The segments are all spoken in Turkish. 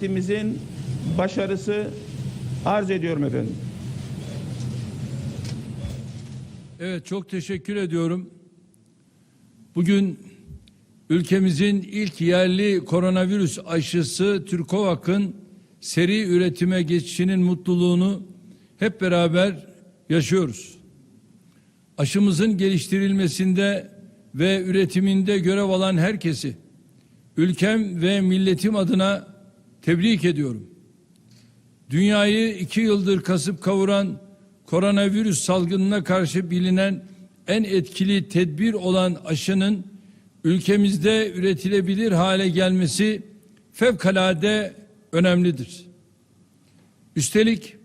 Partimizin başarısı arz ediyorum efendim. Evet çok teşekkür ediyorum. Bugün ülkemizin ilk yerli koronavirüs aşısı Türkovak'ın seri üretime geçişinin mutluluğunu hep beraber yaşıyoruz. Aşımızın geliştirilmesinde ve üretiminde görev alan herkesi ülkem ve milletim adına tebrik ediyorum. Dünyayı iki yıldır kasıp kavuran koronavirüs salgınına karşı bilinen en etkili tedbir olan aşının ülkemizde üretilebilir hale gelmesi fevkalade önemlidir. Üstelik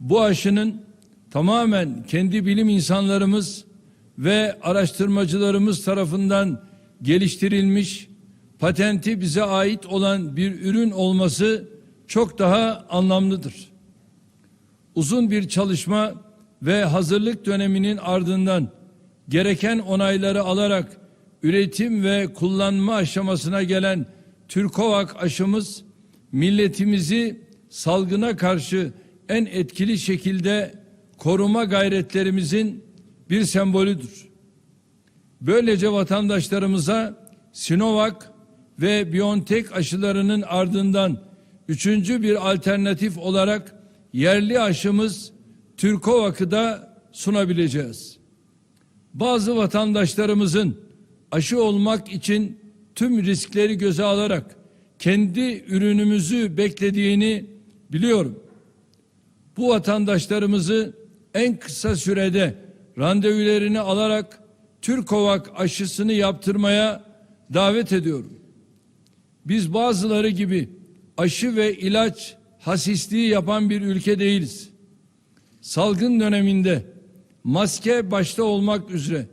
bu aşının tamamen kendi bilim insanlarımız ve araştırmacılarımız tarafından geliştirilmiş, patenti bize ait olan bir ürün olması çok daha anlamlıdır. Uzun bir çalışma ve hazırlık döneminin ardından gereken onayları alarak üretim ve kullanma aşamasına gelen Türkovak aşımız milletimizi salgına karşı en etkili şekilde koruma gayretlerimizin bir sembolüdür. Böylece vatandaşlarımıza Sinovac ve BioNTech aşılarının ardından üçüncü bir alternatif olarak yerli aşımız Türkovak'ı da sunabileceğiz. Bazı vatandaşlarımızın aşı olmak için tüm riskleri göze alarak kendi ürünümüzü beklediğini biliyorum. Bu vatandaşlarımızı en kısa sürede randevularını alarak Türkovak aşısını yaptırmaya davet ediyorum. Biz bazıları gibi aşı ve ilaç hasisliği yapan bir ülke değiliz. Salgın döneminde maske başta olmak üzere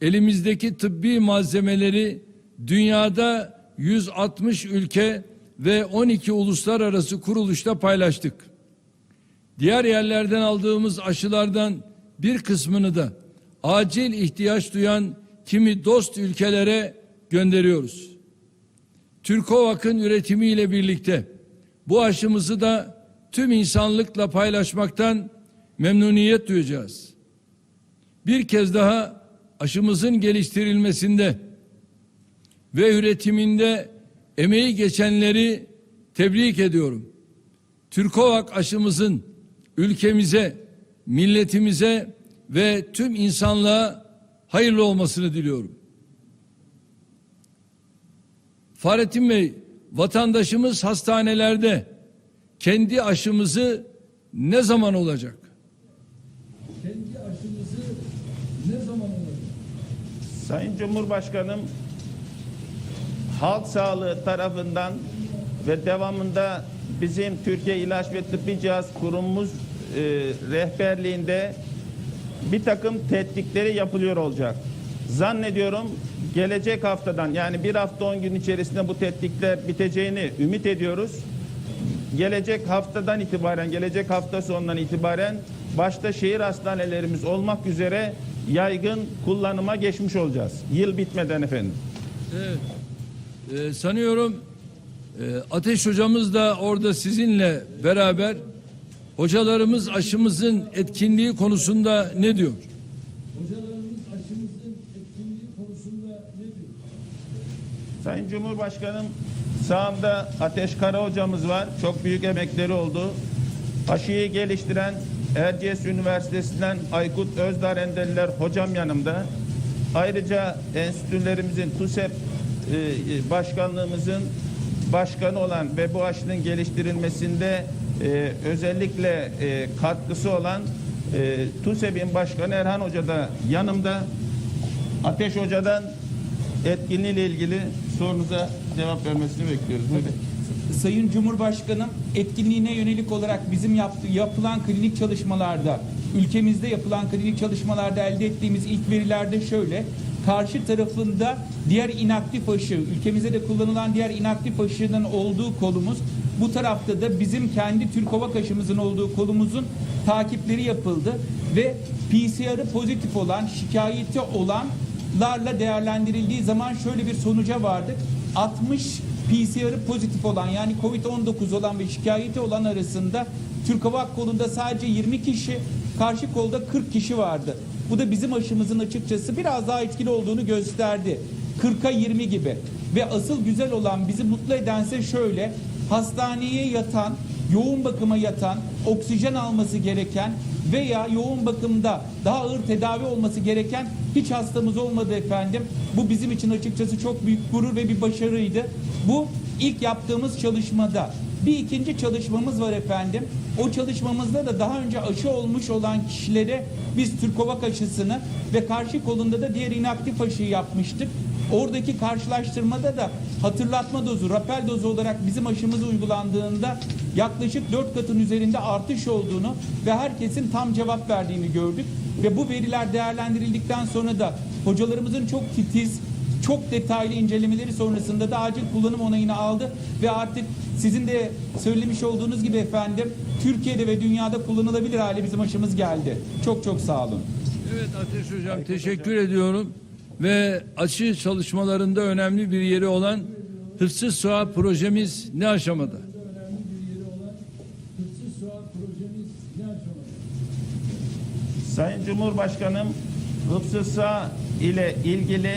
elimizdeki tıbbi malzemeleri dünyada 160 ülke ve 12 uluslararası kuruluşta paylaştık. Diğer yerlerden aldığımız aşılardan bir kısmını da acil ihtiyaç duyan kimi dost ülkelere gönderiyoruz. Türkovak'ın üretimiyle birlikte bu aşımızı da tüm insanlıkla paylaşmaktan memnuniyet duyacağız. Bir kez daha aşımızın geliştirilmesinde ve üretiminde emeği geçenleri tebrik ediyorum. Türkovak aşımızın ülkemize, milletimize ve tüm insanlığa hayırlı olmasını diliyorum. Fahrettin Bey, vatandaşımız hastanelerde kendi aşımızı ne zaman olacak? Kendi aşımızı ne zaman olacak? Sayın Cumhurbaşkanım halk sağlığı tarafından ve devamında bizim Türkiye İlaç ve Tıbbi Cihaz Kurumumuz e, rehberliğinde bir takım tetkikleri yapılıyor olacak. Zannediyorum gelecek haftadan yani bir hafta on gün içerisinde bu tetkikler biteceğini ümit ediyoruz. Gelecek haftadan itibaren, gelecek hafta sonundan itibaren başta şehir hastanelerimiz olmak üzere yaygın kullanıma geçmiş olacağız. Yıl bitmeden efendim. Evet. Ee, sanıyorum e, Ateş hocamız da orada sizinle beraber hocalarımız aşımızın etkinliği konusunda ne diyor? Hocalarımız aşımızın etkinliği konusunda ne diyor? Sayın Cumhurbaşkanım sağımda Ateş Kara hocamız var. Çok büyük emekleri oldu. Aşıyı geliştiren Erciyes Üniversitesi'nden Aykut Özdar Enderler hocam yanımda. Ayrıca enstitülerimizin TUSEP e, başkanlığımızın başkanı olan ve bu aşının geliştirilmesinde e, özellikle e, katkısı olan e, TUSEP'in başkanı Erhan Hoca da yanımda. Ateş Hoca'dan etkinliğiyle ilgili sorunuza cevap vermesini bekliyoruz. Buyurun. Sayın Cumhurbaşkanım etkinliğine yönelik olarak bizim yaptı, yapılan klinik çalışmalarda, ülkemizde yapılan klinik çalışmalarda elde ettiğimiz ilk verilerde şöyle. Karşı tarafında diğer inaktif aşı, ülkemizde de kullanılan diğer inaktif aşının olduğu kolumuz, bu tarafta da bizim kendi Türkovak aşımızın olduğu kolumuzun takipleri yapıldı ve PCR'ı pozitif olan, şikayeti olanlarla değerlendirildiği zaman şöyle bir sonuca vardık. 60 PCR'ı pozitif olan yani Covid-19 olan ve şikayeti olan arasında Türk Hava kolunda sadece 20 kişi, karşı kolda 40 kişi vardı. Bu da bizim aşımızın açıkçası biraz daha etkili olduğunu gösterdi. 40'a 20 gibi. Ve asıl güzel olan bizi mutlu edense şöyle. Hastaneye yatan, yoğun bakıma yatan, oksijen alması gereken veya yoğun bakımda daha ağır tedavi olması gereken hiç hastamız olmadı efendim. Bu bizim için açıkçası çok büyük gurur ve bir başarıydı. Bu ilk yaptığımız çalışmada. Bir ikinci çalışmamız var efendim. O çalışmamızda da daha önce aşı olmuş olan kişilere biz Türkovak aşısını ve karşı kolunda da diğer inaktif aşıyı yapmıştık. Oradaki karşılaştırmada da hatırlatma dozu, rapel dozu olarak bizim aşımız uygulandığında yaklaşık 4 katın üzerinde artış olduğunu ve herkesin tam cevap verdiğini gördük. Ve bu veriler değerlendirildikten sonra da hocalarımızın çok titiz, çok detaylı incelemeleri sonrasında da acil kullanım onayını aldı ve artık sizin de söylemiş olduğunuz gibi efendim Türkiye'de ve dünyada kullanılabilir hale bizim aşımız geldi. Çok çok sağ olun. Evet Ateş Hocam teşekkür ediyorum. Ve aşı çalışmalarında önemli bir yeri olan Hıfzı Suha projemiz ne aşamada? Sayın Cumhurbaşkanım Hıfzı Sağ ile ilgili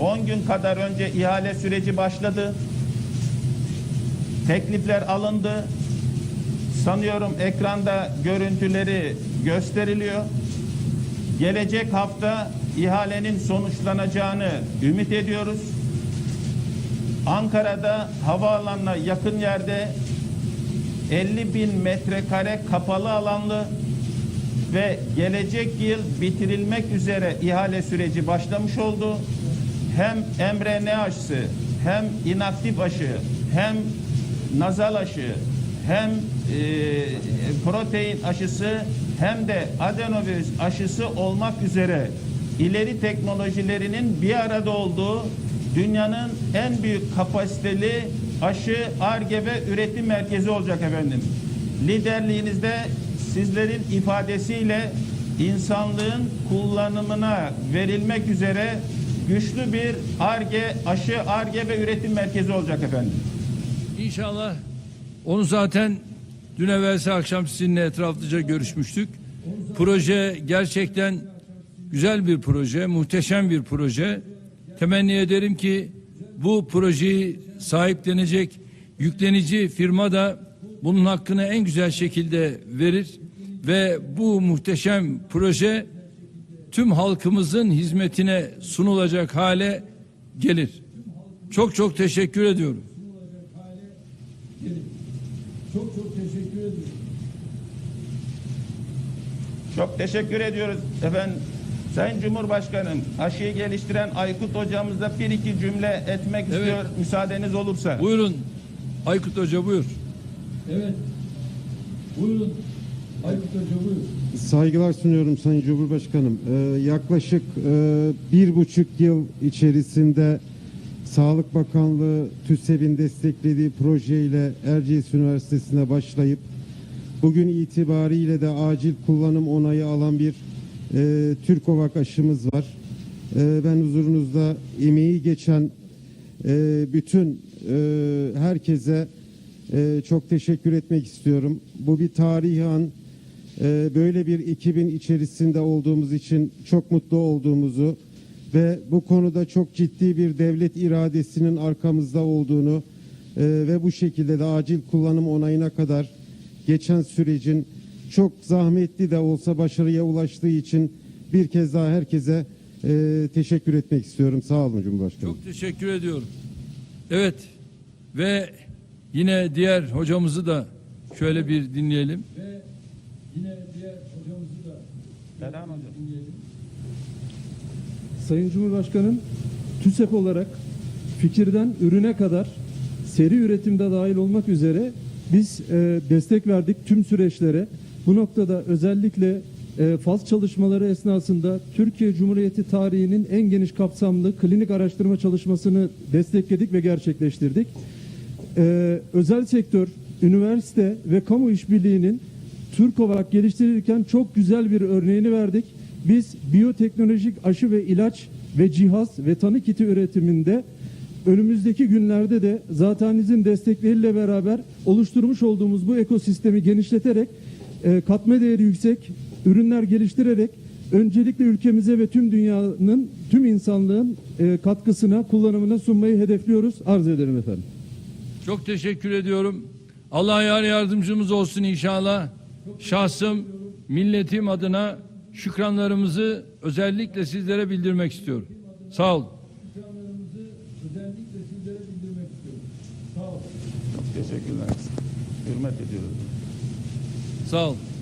10 gün kadar önce ihale süreci başladı. Teklifler alındı. Sanıyorum ekranda görüntüleri gösteriliyor. Gelecek hafta ihalenin sonuçlanacağını ümit ediyoruz. Ankara'da havaalanına yakın yerde 50 bin metrekare kapalı alanlı ve gelecek yıl bitirilmek üzere ihale süreci başlamış oldu. Hem mRNA aşısı, hem inaktif aşı, hem nazal aşı, hem e, protein aşısı, hem de adenovirüs aşısı olmak üzere ileri teknolojilerinin bir arada olduğu dünyanın en büyük kapasiteli aşı, ARGE ve üretim merkezi olacak efendim. Liderliğinizde sizlerin ifadesiyle insanlığın kullanımına verilmek üzere güçlü bir ARGE, aşı, ARGE ve üretim merkezi olacak efendim. İnşallah onu zaten dün evvelsi akşam sizinle etraflıca görüşmüştük. Proje gerçekten güzel bir proje, muhteşem bir proje. Temenni ederim ki bu projeyi sahiplenecek yüklenici firma da bunun hakkını en güzel şekilde verir ve bu muhteşem proje tüm halkımızın hizmetine sunulacak hale gelir. Çok çok teşekkür ediyorum. Çok çok teşekkür ediyorum. Çok teşekkür ediyoruz efendim. Sayın Cumhurbaşkanım, aşıyı geliştiren Aykut hocamızla bir iki cümle etmek Evet. istiyor müsaadeniz olursa. Buyurun Aykut Hoca buyur. Evet. Buyurun Aykut Hoca buyur. Saygılar sunuyorum Sayın Cumhurbaşkanım. Ee, yaklaşık e, bir buçuk yıl içerisinde Sağlık Bakanlığı TÜSEV'in desteklediği projeyle Erciyes Üniversitesi'ne başlayıp bugün itibariyle de acil kullanım onayı alan bir e, Türkovak aşımız var. E, ben huzurunuzda emeği geçen e, bütün e, herkese e, çok teşekkür etmek istiyorum. Bu bir tarihi an. Ee, böyle bir ekibin içerisinde olduğumuz için çok mutlu olduğumuzu ve bu konuda çok ciddi bir devlet iradesinin arkamızda olduğunu e, ve bu şekilde de acil kullanım onayına kadar geçen sürecin çok zahmetli de olsa başarıya ulaştığı için bir kez daha herkese e, teşekkür etmek istiyorum. Sağ olun Cumhurbaşkanım. Çok teşekkür ediyorum. Evet ve yine diğer hocamızı da şöyle bir dinleyelim. Ve yine diğer hocamızı da Selam hocam. Sayın Cumhurbaşkanım, TÜSEP olarak fikirden ürüne kadar seri üretimde dahil olmak üzere biz e, destek verdik tüm süreçlere. Bu noktada özellikle e, faz çalışmaları esnasında Türkiye Cumhuriyeti tarihinin en geniş kapsamlı klinik araştırma çalışmasını destekledik ve gerçekleştirdik. E, özel sektör, üniversite ve kamu işbirliğinin Türk olarak geliştirirken çok güzel bir örneğini verdik. Biz biyoteknolojik aşı ve ilaç ve cihaz ve tanı kiti üretiminde önümüzdeki günlerde de zatenizin destekleriyle beraber oluşturmuş olduğumuz bu ekosistemi genişleterek e, katma değeri yüksek ürünler geliştirerek öncelikle ülkemize ve tüm dünyanın, tüm insanlığın e, katkısına, kullanımına sunmayı hedefliyoruz. Arz ederim efendim. Çok teşekkür ediyorum. Allah yar yardımcımız olsun inşallah. Şahsım, milletim adına şükranlarımızı özellikle sizlere bildirmek istiyorum. Sağ olun. Çok teşekkürler. Hürmet ediyoruz. Sağ olun.